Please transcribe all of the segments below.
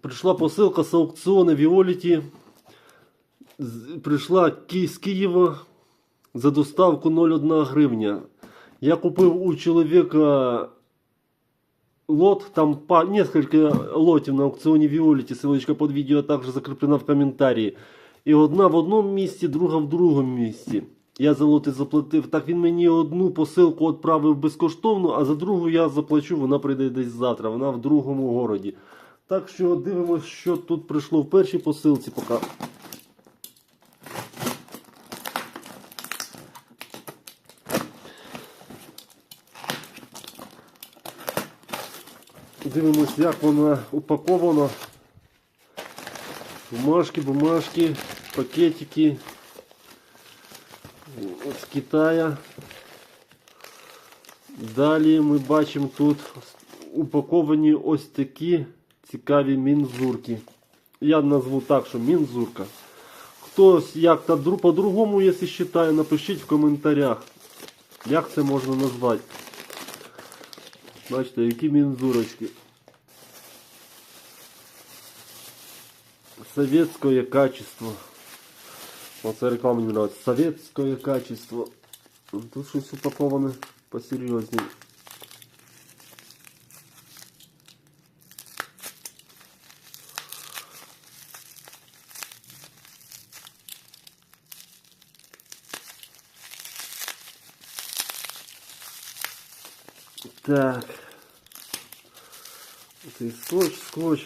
Прийшла посилка з аукціону Віоліті. Прийшла з Києва за доставку 0,1 гривня. Я купив у чоловіка лот, там по несколько лотів на аукціоні Віоліті. Ссылочка під відео також закріплена в коментарі. І одна в одному місці, друга в другому місці. Я за лоти заплатив. Так він мені одну посилку відправив безкоштовно, а за другу я заплачу, вона прийде десь завтра. Вона в другому городі. Так що дивимося, що тут прийшло в першій посилці поки. Дивимось, як вона упакована. Бумажки, бумажки, пакетики. З Китая. Далі ми бачимо тут упаковані ось такі цікаві мінзурки. Я назву так, що мінзурка. Хтось як та дру- по-другому, якщо вважає, напишіть в коментарях, як це можна назвати. Бачите, які мінзурочки. Советское качество. Оце реклама мені нравится. Советское качество. Тут щось упаковане посерйозніше. Так. Цей скотч, скотч.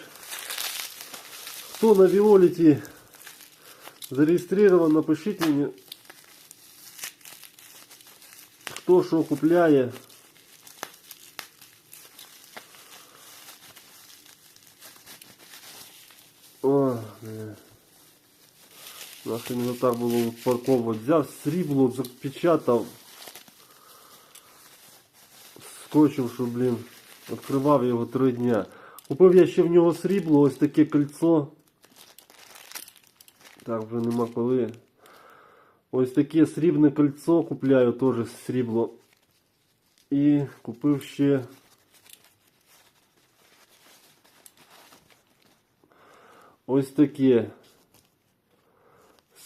Хто на Віоліті зареєстрирован, напишіть мені. Хто що купляє. О, не. Наше не так було упаковувати. Взяв срібло, запечатав. Скотчем, що, блін, відкривав його три дня. Купив я ще в нього срібло, ось таке кольцо. Так, вже нема коли. Ось таке срібне кольцо купляю теж срібло. І купив ще. Ось таке.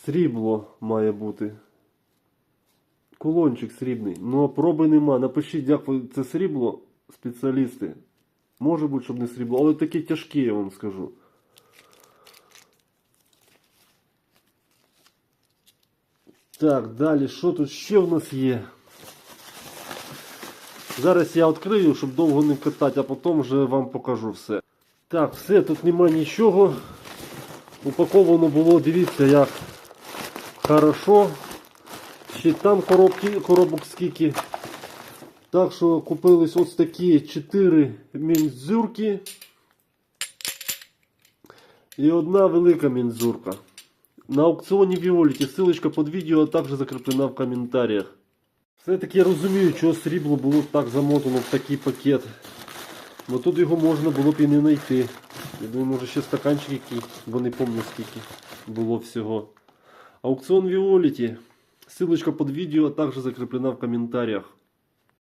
Срібло має бути. Кулончик срібний. Ну, проби нема. Напишіть, як це срібло, спеціалісти. Може бути, щоб не срібло, але таке тяжке, я вам скажу. Так, далі, що тут ще в нас є? Зараз я відкрию, щоб довго не катати, а потім вже вам покажу все. Так, все, тут нема нічого. Упаковано було, дивіться, як хорошо. Ще там коробки, коробок скільки. Так що купились ось такі 4 мінзюрки. І одна велика мінзурка. На аукціоні Віоліті. Ссылочка під відео також закріплена в коментарях. Все-таки я розумію, чого срібло було так замотано в такий пакет. Бо тут його можна було б і не знайти. Я думаю, може ще стаканчик який, бо не пам'ятаю скільки було всього. Аукціон Віоліті. Ссылочка под відео також закреплена в коментарях.